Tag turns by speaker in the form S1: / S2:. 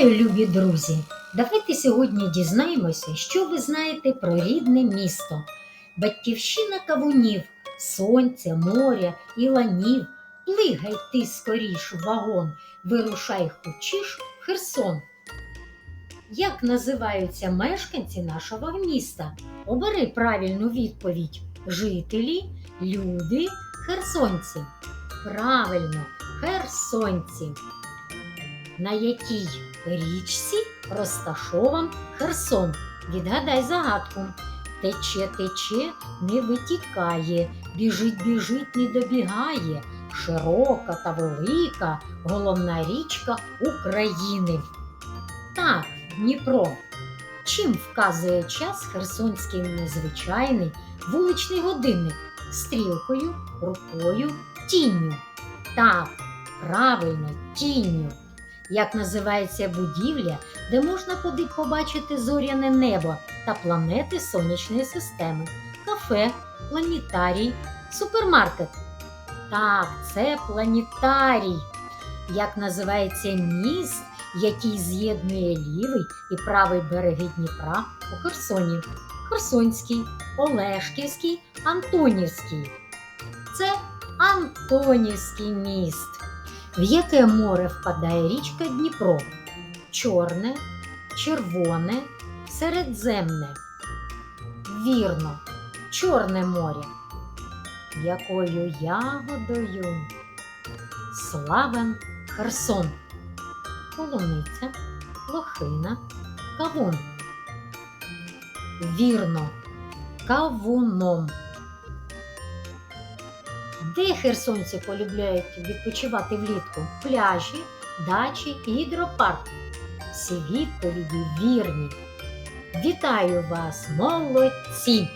S1: Вітаю, любі друзі! Давайте сьогодні дізнаємося, що ви знаєте про рідне місто. Батьківщина кавунів, сонця, моря і ланів. Плигай ти скоріш в вагон, вирушай хочеш Херсон. Як називаються мешканці нашого міста? Обери правильну відповідь: жителі, люди, херсонці. Правильно, херсонці. На якій річці розташован Херсон? Відгадай загадку. Тече, тече, не витікає, біжить, біжить, не добігає. Широка та велика головна річка України. Так, Дніпро. Чим вказує час херсонський незвичайний вуличний годинник? Стрілкою, рукою, тінню. Так, правильно, тінню. Як називається будівля, де можна побачити зоряне небо та планети сонячної системи? Кафе, планетарій, супермаркет. Так, це планетарій. Як називається міст, який з'єднує лівий і правий береги Дніпра у Херсоні? Херсонський, Олешківський, Антонівський. Це Антонівський міст. В яке море впадає річка Дніпро? Чорне, червоне, середземне. Вірно, Чорне море. Якою ягодою? Славен Херсон. Полуниця, лохина, кавун. Вірно, кавуном. Де херсонці полюбляють відпочивати влітку? Пляжі, дачі і гідропарк. Всі відповіді вірні. Вітаю вас, молодці!